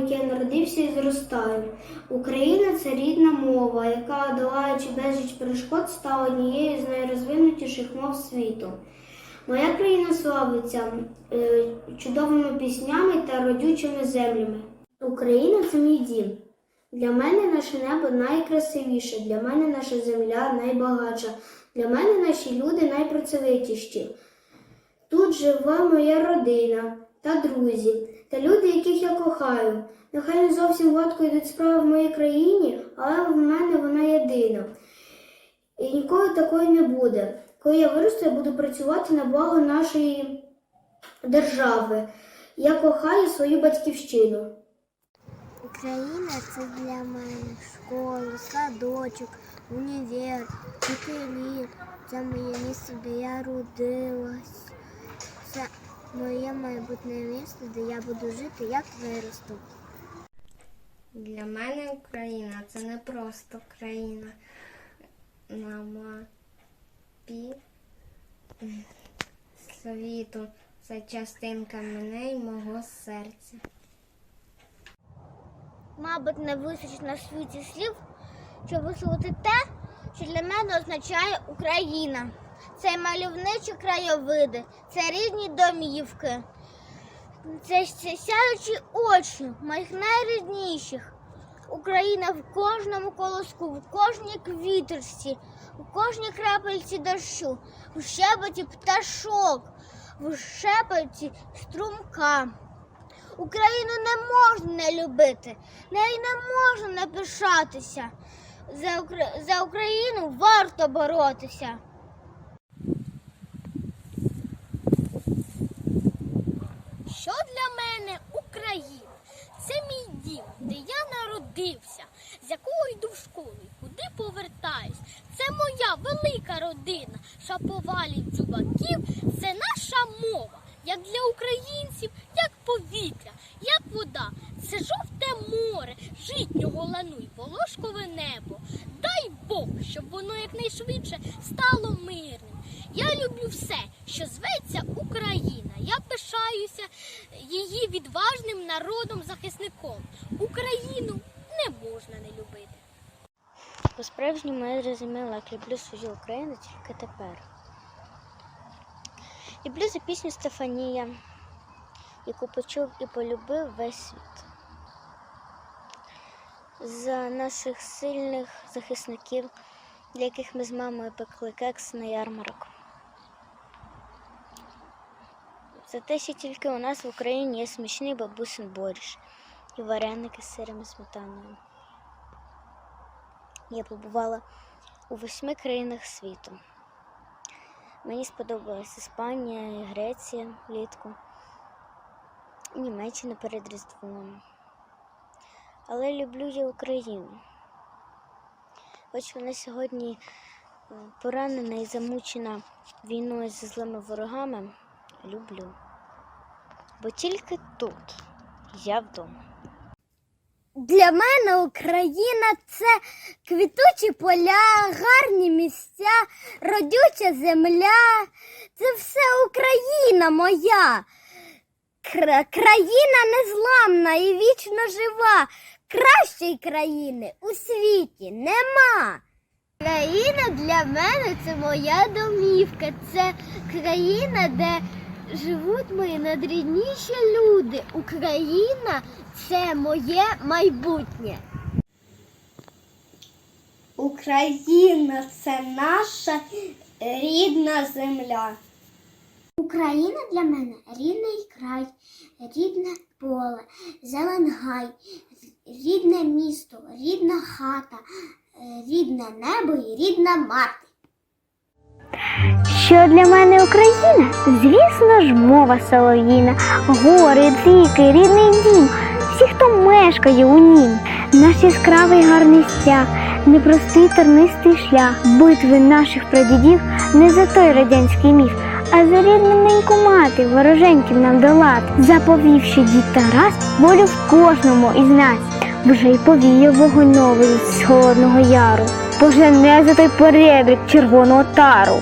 Якій я народився і зростаю. Україна це рідна мова, яка, долаючи безліч перешкод, стала однією з найрозвинутіших мов світу. Моя країна славиться е, чудовими піснями та родючими землями. Україна це мій дім. Для мене наше небо найкрасивіше, для мене наша земля найбагатша, для мене наші люди найпрацьовитіші. Тут живе моя родина та друзі, та люди, яких я кохаю. Нехай не зовсім гладко йдуть справи в моїй країні, але в мене вона єдина. І ніколи такої не буде. Коли я виросту, я буду працювати на благо нашої держави. Я кохаю свою батьківщину. Україна це для мене школа, садочок, універ, вчителі. Це моє місце, де я родилась. Це моє майбутнє місце, де я буду жити, як виросту. Для мене Україна це не просто країна на мапі світу. Це частинка мене і мого серця. Мабуть, не вистачить на світі слів, щоб висловити те, що для мене означає Україна. Це мальовничі краєвиди, це рідні домівки, це, сяючі очі моїх найрідніших. Україна в кожному колоску, в кожній квіточці, у кожній крапельці дощу, в щебеті пташок, в шепоті струмка. Україну не можна не любити, нею не можна не пишатися. За Україну варто боротися. Що для мене Україна? Це мій дім, де я народився, з якого йду в школу, і куди повертаюсь. Це моя велика родина. Шаповалів дзюбаків це наша мова. Як для українців, як повітря, як вода. Це жовте море, житнього лану й волошкове небо. Дай Бог, щоб воно якнайшвидше стало мирним. Я люблю все, що зветься Україна. Я пишаюся її відважним народом-захисником. Україну не можна не любити. По-справжньому я зрозуміла, як люблю свою Україну тільки тепер. Люблю за пісню Стефанія, яку почув і полюбив весь світ. За наших сильних захисників, для яких ми з мамою пекли кекс на ярмарок. За те, що тільки у нас в Україні є смачний бабусин борщ і вареники з сиром і сметаною. Я побувала у восьми країнах світу. Мені сподобалась Іспанія, Греція влітку, Німеччина перед Різдвом. Але люблю я Україну. Хоч вона сьогодні е, поранена і замучена війною зі злими ворогами, люблю. Бо тільки тут я вдома. Для мене Україна це квітучі поля, гарні місця, родюча земля. Це все Україна моя. Країна незламна і вічно жива. Кращої країни у світі нема. Країна для мене це моя домівка. Це країна, де живуть мої надрідніші люди. Україна це моє майбутнє. Україна це наша рідна земля. Україна для мене рідний край, рідне поле, зеленгай, рідне місто, рідна хата, рідне небо і рідна мати. Що для мене Україна? Звісно ж, мова солов'їна, гори, ріки, рідний дім, всі, хто мешкає у нім, наш яскравий гарний стяг, непростий тернистий шлях, битви наших прадідів не за той радянський міф, а за рідну неньку мати вороженьків нам долати, заповівши дід Тарас волю в кожному із нас, вже й повіяв вогонь новий з холодного яру, пожене за той перебрік червоного тару.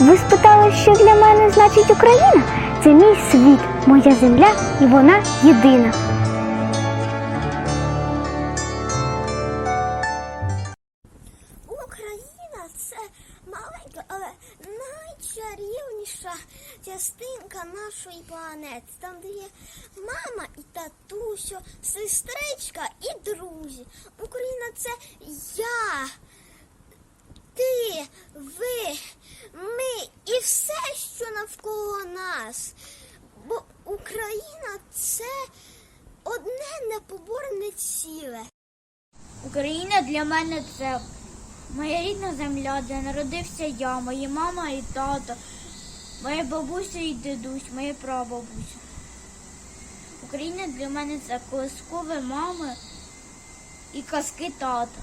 Ви спитали, що для мене значить Україна? це мій світ, моя земля, і вона єдина. Україна це маленька, але найчарівніша частинка нашої планети. Там, де є мама і татусю, сестричка і друзі. Україна це я, ви, ми і все, що навколо нас. Бо Україна це одне непоборне ціле. Україна для мене це моя рідна земля, де народився я, моя мама і тато, моя бабуся і дідусь, моя прабабуся. Україна для мене це колискове мами і казки тата.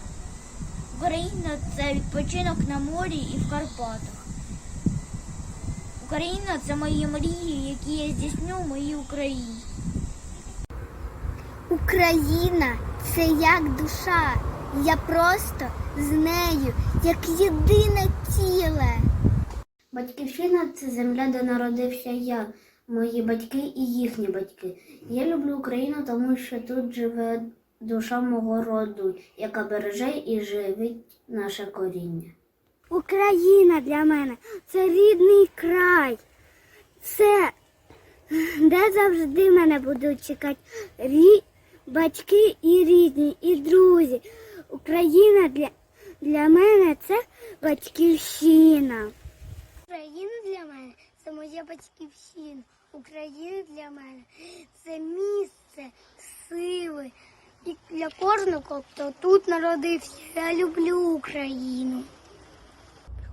Україна це відпочинок на морі і в Карпатах. Україна це мої мрії, які я здійсню в моїй Україні. Україна це як душа. Я просто з нею, як єдине ціле. Батьківщина це земля, де народився я, мої батьки і їхні батьки. Я люблю Україну, тому що тут живе душа мого роду, яка береже і живить наше коріння. Україна для мене це рідний край. Це де завжди мене будуть чекати рі... батьки і рідні, і друзі. Україна для, для мене це батьківщина. Україна для мене це моя батьківщина. Україна для мене це місце сили. І для кожного, хто тут народився, я люблю Україну.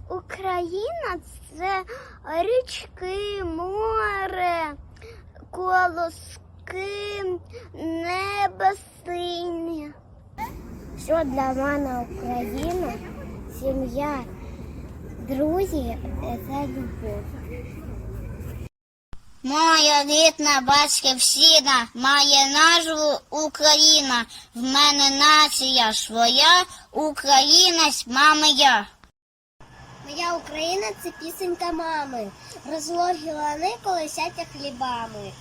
Україна це річки, море, колоски, небо синє. Що для мене Україна, сім'я, друзі це любов. Моя рідна батьківщина має назву Україна. В мене нація своя, українець мами я. Моя Україна це пісенька мами. Розлогі лани колесяться хлібами.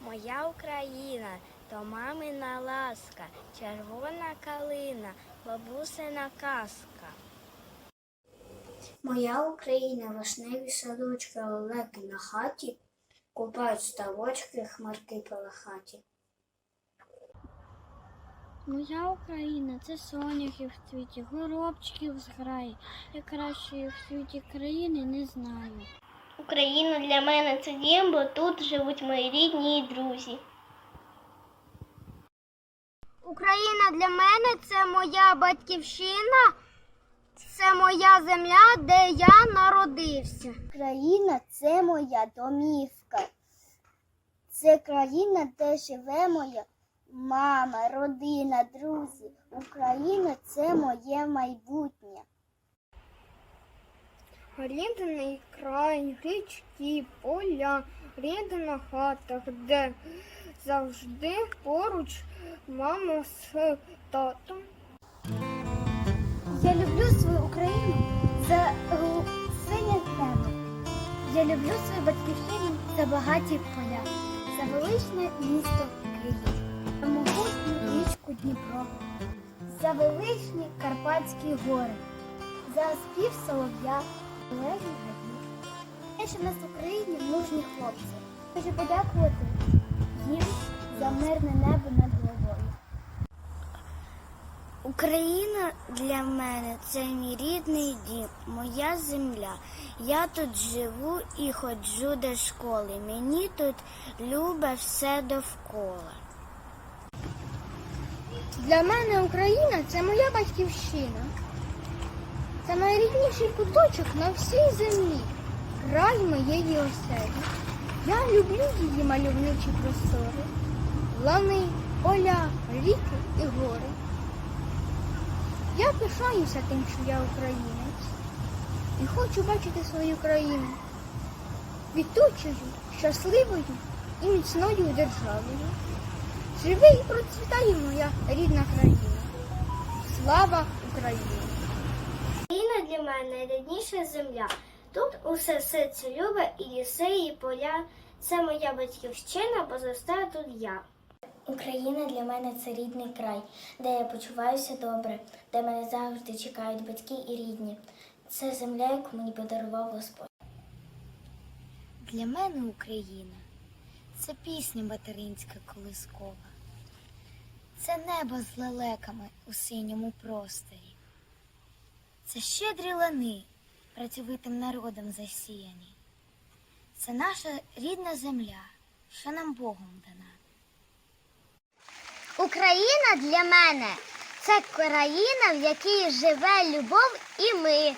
Моя Україна то мамина ласка, червона калина, бабусина казка. Моя Україна, вишневі садочки, олеки на хаті, купають ставочки, хмарки хаті. Моя Україна це соняхи в цвіті, горобчики в зграї. Я кращої в світі країни не знаю. Україна для мене це дім, бо тут живуть мої рідні і друзі. Україна для мене це моя батьківщина, це моя земля, де я народився. Україна це моя домівка. Це країна, де живе моя мама, родина, друзі. Україна це моє майбутнє. Рідний край, річки, поля, рідна хата, де завжди поруч мама з татом. Я люблю свою Україну за синє небо. Я люблю свою батьківщину за багаті поля, величне місто Київ, за могутню річку Дніпро, за величні Карпатські гори, за спів солов'я, леві гаї. Те, що в нас в Україні мужні хлопці. Хочу подякувати їм за мирне небо над. Україна для мене це мій рідний дім, моя земля. Я тут живу і ходжу до школи. Мені тут любе все довкола. Для мене Україна це моя батьківщина. Це найрідніший куточок на всій землі, край моєї оселі. Я люблю її мальовничі простори, лани, поля, ріки пишаюся тим, що я українець, і хочу бачити свою країну квітучою, щасливою і міцною державою. Живи і процвітає моя рідна країна. Слава Україні! Україна для мене рідніша земля. Тут усе серце любе і ліси, і поля. Це моя батьківщина, бо зростаю тут я. Україна для мене це рідний край, де я почуваюся добре, де мене завжди чекають батьки і рідні. Це земля, яку мені подарував Господь. Для мене Україна це пісня материнська колискова. Це небо з лелеками у синьому просторі. Це щедрі лани, працьовитим народом засіяні. Це наша рідна земля, що нам Богом дана. Україна для мене це країна, в якій живе любов і ми.